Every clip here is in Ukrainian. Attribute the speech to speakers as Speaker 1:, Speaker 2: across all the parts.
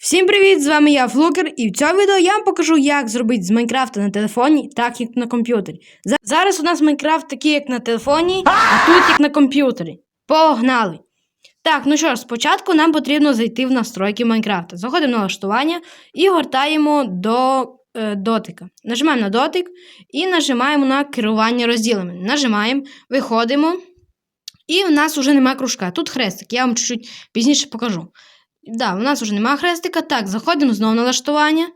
Speaker 1: Всім привіт! З вами я, Флукер, і в цьому відео я вам покажу, як зробити з Майнкрафта на телефоні, так як на комп'ютері. Зараз у нас Майнкрафт такий, як на телефоні, а тут як на комп'ютері. Погнали! Так, ну що ж, спочатку нам потрібно зайти в настройки Майнкрафта. Заходимо на налаштування і гортаємо до е, дотика. Нажимаємо на дотик і нажимаємо на керування розділами. Нажимаємо, виходимо. І в нас вже немає кружка. Тут хрестик, я вам чуть-чуть пізніше покажу. Да, у нас вже немає хрестика. Так, заходимо знову на налаштування.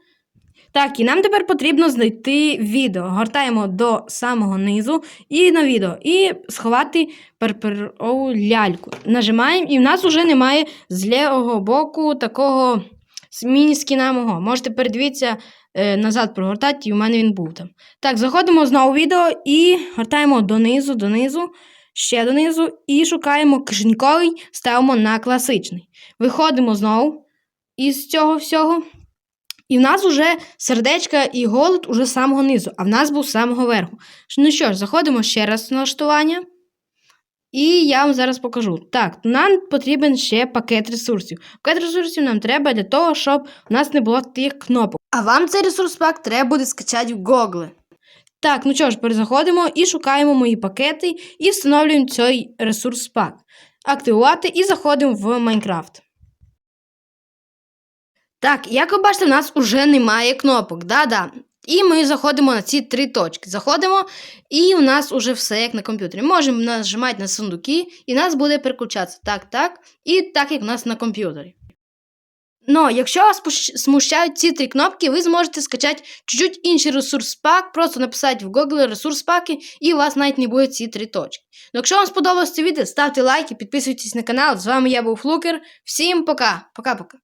Speaker 1: Так, і нам тепер потрібно знайти відео. Гортаємо до самого низу і на відео. І сховати перперову ляльку. Нажимаємо, і в нас вже немає з лівого боку такого міні-скіна мого. Можете передивитися е, назад прогортати, і у мене він був там. Так, заходимо знову в відео і гортаємо донизу, донизу, ще донизу, і шукаємо кишеньковий, ставимо на класичний. Виходимо знову із цього всього. І в нас вже сердечка і голод уже з самого низу, а в нас був з самого верху. Ну що ж, заходимо ще раз в налаштування. І я вам зараз покажу. Так, нам потрібен ще пакет ресурсів. Пакет ресурсів нам треба для того, щоб у нас не було тих кнопок. А вам цей ресурс пак треба буде скачати в Google. Так, ну що ж, перезаходимо і шукаємо мої пакети і встановлюємо цей ресурс пак. Активувати і заходимо в Майнкрафт. Так, як ви бачите, в нас вже немає кнопок. Да-да. І ми заходимо на ці три точки. Заходимо, і у нас уже все як на комп'ютері. Можемо нажимати на сундуки, і нас буде переключатися так, так, і так, як у нас на комп'ютері. Но якщо вас смущають ці три кнопки, ви зможете скачати чуть-чуть інший ресурс пак, просто написати в Google ресурс паки, і у вас навіть не буде ці три точки. Ну, якщо вам сподобалось це відео, ставте лайки, підписуйтесь на канал. З вами я був Флукер. Всім пока. Пока-пока.